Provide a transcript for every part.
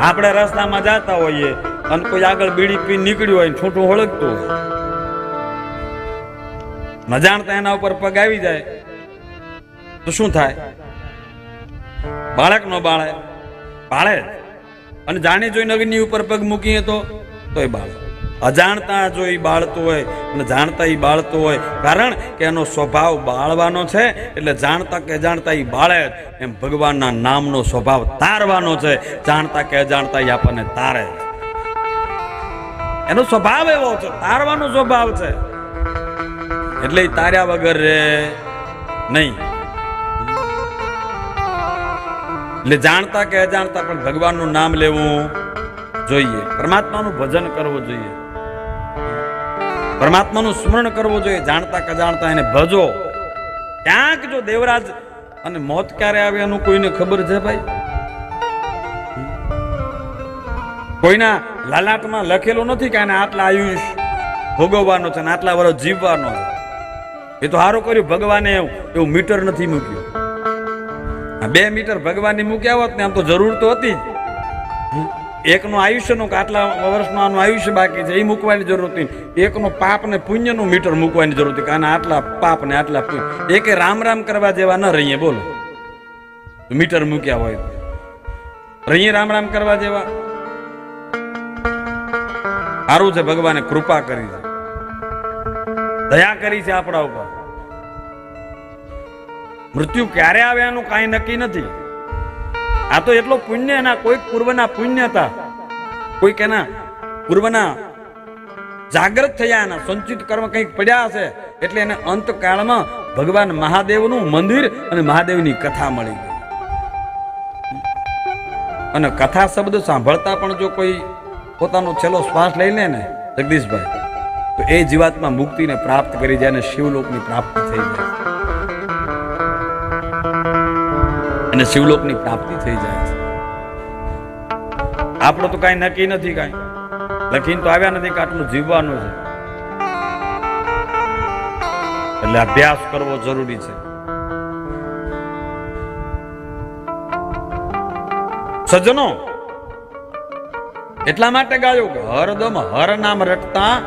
આપણે રસ્તામાં જતા હોઈએ અને કોઈ આગળ બીડી પી નીકળ્યું હોય છૂટું ઓળખતું ન જાણતા એના ઉપર પગ આવી જાય, તો શું થાય? બાળક નો બાળે બાળે. અને જાણી જોઈને અગ્નિ ઉપર પગ મૂકીએ તો, તોય બાળે. અજાણતા જો એ બાળતું હોય અને જાણતા ઈ બાળતું હોય, કારણ કે એનો સ્વભાવ બાળવાનો છે, એટલે જાણતા કે અજાણતા ઈ બાળે જ. એમ ભગવાનના નામનો સ્વભાવ તારવાનો છે, જાણતા કે અજાણતા ઈ આપણને તારે. એનો સ્વભાવ એવો છે, તારવાનો સ્વભાવ છે. એટલે તાર્યા વગર રે નહીં. એટલે જાણતા કે અજાણતા પણ ભગવાનનું નામ લેવું જોઈએ. પરમાત્માનું ભજન કરવું જોઈએ. પરમાત્માનું સ્મરણ કરવું જોઈએ, જાણતા કે અજાણતા એને ભજો. ક્યાંક જો દેવરાજ અને મોત ક્યારે આવે એનું કોઈને ખબર છે ભાઈ? કોઈના લાલાટમાં લખેલું નથી કે આને આટલા આયુષ ભોગવવાનો છે ને આટલા વર્ષ જીવવાનો છે. એ તો સારું કર્યું, ભગવાને એવું મીટર નથી મૂક્યું. બે મીટર ભગવાનની મૂક્યા હોત ને આમ તો જરૂર તો હતી જ. એકનું આયુષ્યનું આટલા વર્ષનું આનું આયુષ્ય બાકી છે, એ મૂકવાની જરૂર હતી એકનો પાપ ને પુણ્યનું મીટર મૂકવાની જરૂર હતી કારણ આટલા પાપ ને આટલા પુણ્ય. એકે રામ રામ કરવા જેવા ન રહીએ, બોલો. મીટર મૂક્યા હોય રહીએ રામ રામ કરવા જેવા? સારું છે, ભગવાને કૃપા કરી છે. દયા કરી છે આપણા ઉપર. મૃત્યુ ક્યારે આવે એનું કાંઈ નક્કી નથી. આ તો એટલો પુણ્ય એના કોઈક પૂર્વના પુણ્ય હતા. કોઈક એના પૂર્વના જાગૃત થયા એના સંચિત કર્મ કંઈક પડ્યા હશે, એટલે એને અંતકાળમાં ભગવાન મહાદેવનું મંદિર અને મહાદેવની કથા મળી ગઈ. અને કથા શબ્દ સાંભળતા પણ જો કોઈ પોતાનો છેલ્લો શ્વાસ લઈ લે ને જગદીશભાઈ, તો એ જીવાતમાં મુક્તિને પ્રાપ્ત કરી જાય અને શિવલોકની પ્રાપ્તિ થઈ જાય. અને શિવલોકની પ્રાપ્તિ થઈ જાય છે. આપણો તો કાંઈ નક્કી નથી કાંઈ. લખીને તો આવ્યા નથી કે આટલું જીવવાનું છે. એટલે અભ્યાસ કરવો જરૂરી છે. સજ્જનો, એટલા માટે ગાયો હરદમ હર નામ રટતા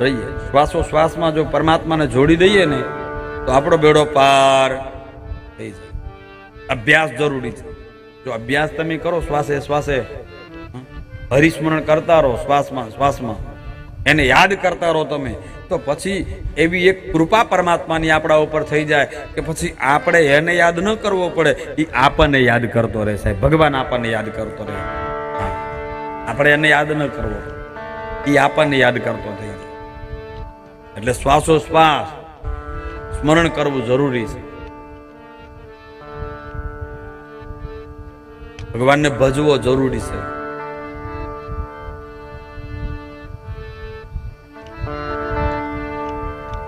રહીએ. શ્વાસો શ્વાસમાં જો પરમાત્માને જોડી દઈએ ને, તો આપણો બેડો પાર થઈ જાય. અભ્યાસ જરૂરી છે. જો અભ્યાસ તમે કરો શ્વાસે શ્વાસે હરિસ્મરણ કરતા રહો શ્વાસમાં શ્વાસમાં. એને યાદ કરતા રહો તમે. તો પછી એવી એક કૃપા પરમાત્માની આપણા ઉપર થઈ જાય કે પછી આપણે એને યાદ ન કરવો પડે. એ આપણને યાદ કરતો રહે સાહેબ. ભગવાન આપણને યાદ કરતો રહે. આપણે એને યાદ ન કરવો. એ આપણને યાદ કરતો થઈ એટલે શ્વાસો શ્વાસ સ્મરણ કરવું જરૂરી છે. ભગવાનને ભજવો જરૂરી છે.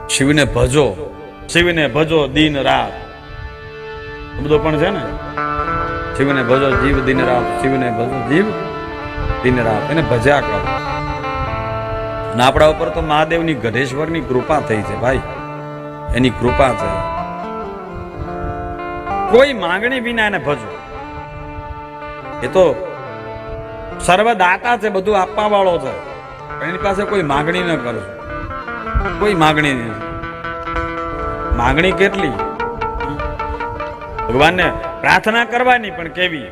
શિવને ભજો. શિવને ભજો દિન રાત. બધો પણ છે ને? શિવને ભજો જીવ દિન રાત. શિવને ભજો જીવ દિન રાત. એને ભજ્યા કરો. અને આપણા ઉપર તો મહાદેવની ગઢેશ્વરની કૃપા થઈ છે ભાઈ. એની કૃપા છે. કોઈ માંગણી વિના એને ભજો. એ તો સર્વદાતા છે, બધું આપવા વાળો છે. એની પાસે કોઈ માગણી ન કરશો કોઈ માગણી નહીં. માગણી કેટલી? ભગવાનને પ્રાર્થના કરવાની પણ કેવી?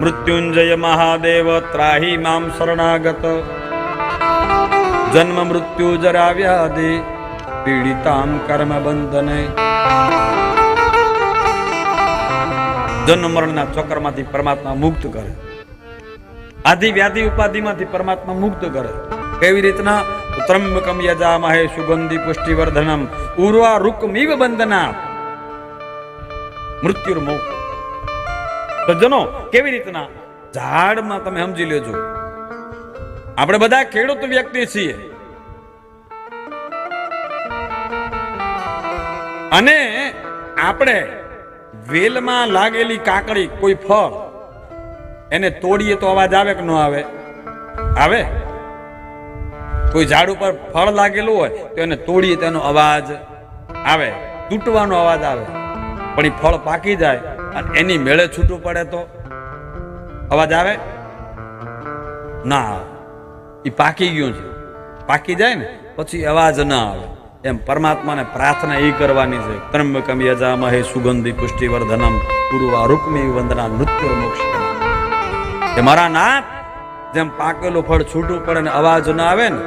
મૃત્યુંજય મહાદેવ ત્રાહી મામ શરણાગત. જન્મ મૃત્યુ જરાવ્યા દે પીડિતામ કર્મ બંધને. જન્મ મરણના ચોકરમાંથી પરમાત્મા મુક્ત કરે. આદિ વ્યાધિ ઉપાધિમાંથી પરમાત્મા મુક્ત કરે. કેવી રીતના? ત્રંબકમ યજામહે સુગંધી પુષ્ટિવર્ધનમ. ઉર્વા રૂકમીવ બંધના. મૃત્યુર્મુખ સજ્જનો કેવી રીતના? ઝાડમાં તમે સમજી લેજો. આપણે બધા ખેડૂત વ્યક્તિ છીએ. અને આપણે વેલમાં લાગેલી કાકડી કોઈ ફળ? એને તોડીએ તો અવાજ આવે કે ન આવે? આવે? કોઈ ઝાડ ઉપર ફળ લાગેલું હોય તો એને તોડીએ તેનો અવાજ આવે. તૂટવાનો અવાજ આવે. પણ એ ફળ પાકી જાય અને એની મેળે છૂટું પડે તો? અવાજ આવે? ના આવે. એ પાકી ગયું છે. પાકી જાય ને, પછી અવાજ ના આવે. એમ પરમાત્માને પ્રાર્થના એ કરવાની છે, ત્રંબકમ યજામહે સુગંધી પુષ્ટિવર્ધનમ, પૂર્વા રૂકમી વંદના નૃત્ય મોક્ષ એ મારા નાથ, જેમ પાકેલું ફળ છૂટું પડે ને અવાજ ના આવે ને,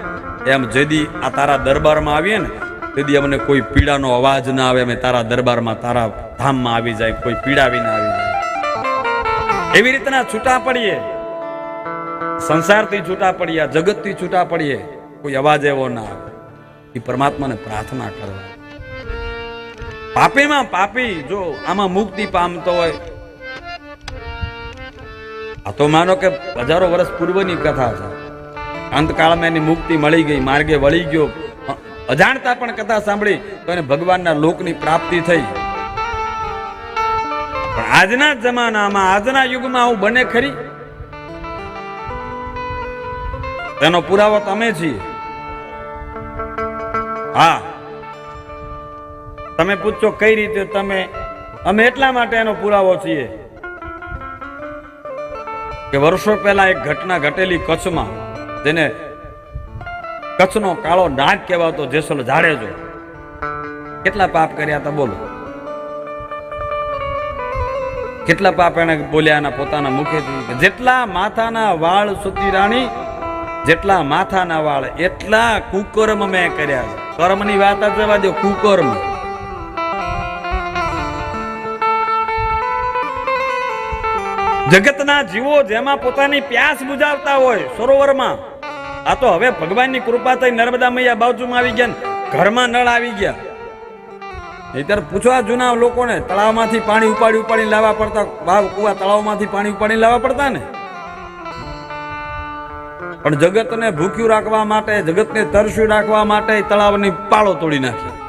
એમ જેદી આ તારા દરબારમાં આવીએ ને તેથી અમને કોઈ પીડાનો અવાજ ના આવે, અમે તારા દરબારમાં તારા ધામમાં આવી જાય, કોઈ પીડા વિના આવી જાય. એવી રીતના છૂટા પડીએ. સંસારથી છૂટા પડીએ જગતથી છૂટા પડીએ, કોઈ અવાજ એવો ના આવે. એ પરમાત્માને પ્રાર્થના કરવા. પાપીમાં પાપી, જો આમાં મુક્તિ પામતો હોય. આ તો માનો કે હજારો વર્ષ પૂર્વની કથા છે. અંતકાળમાં એની મુક્તિ મળી ગઈ, માર્ગે વળી ગયો. અજાણતા પણ કથા સાંભળી, તો એને ભગવાનના લોકની પ્રાપ્તિ થઈ. પણ આજના જમાનામાં, આજના યુગમાં આવું બને ખરી? તેનો પુરાવો તમે છીએ. હા. તમે પૂછો કઈ રીતે તમે, અમે એટલા માટે એનો પુરાવો છીએ કે વર્ષો પહેલા એક ઘટના ઘટેલી કચ્છમાં, જેને કચ્છનો કાળો નાગ કહેવાતો જેસલ જાડેજો. કેટલા પાપ કર્યા હતા બોલો. કેટલા પાપ એને બોલ્યા એના પોતાના મુખેથી જેટલા માથાના વાળ સુધી રાણી, જેટલા માથાના વાળ એટલા કુકર્મ મેં કર્યા છે. કર્મની વાત જવા દો, કુકર્મ. જગતના જીવો જેમાં પોતાની પ્યાસ બુજાવતા હોય, સરોવરમાં, આ તો હવે ભગવાનની કૃપા થઈ, નર્મદા મૈયા બાજુમાં આવી ગયા ઘરમાં નળ આવી ગયા. નહીતર પૂછવા જૂના લોકોને, તળાવમાંથી પાણી ઉપાડી ઉપાડીને લાવવા પડતા, વાવ, કુવા તળાવમાંથી પાણી ઉપાડીને લાવવા પડતા ને? પણ જગતને ભૂખ્યું રાખવા માટે જગતને તરસ્યું રાખવા માટે તળાવની પાળો તોડી નાખી.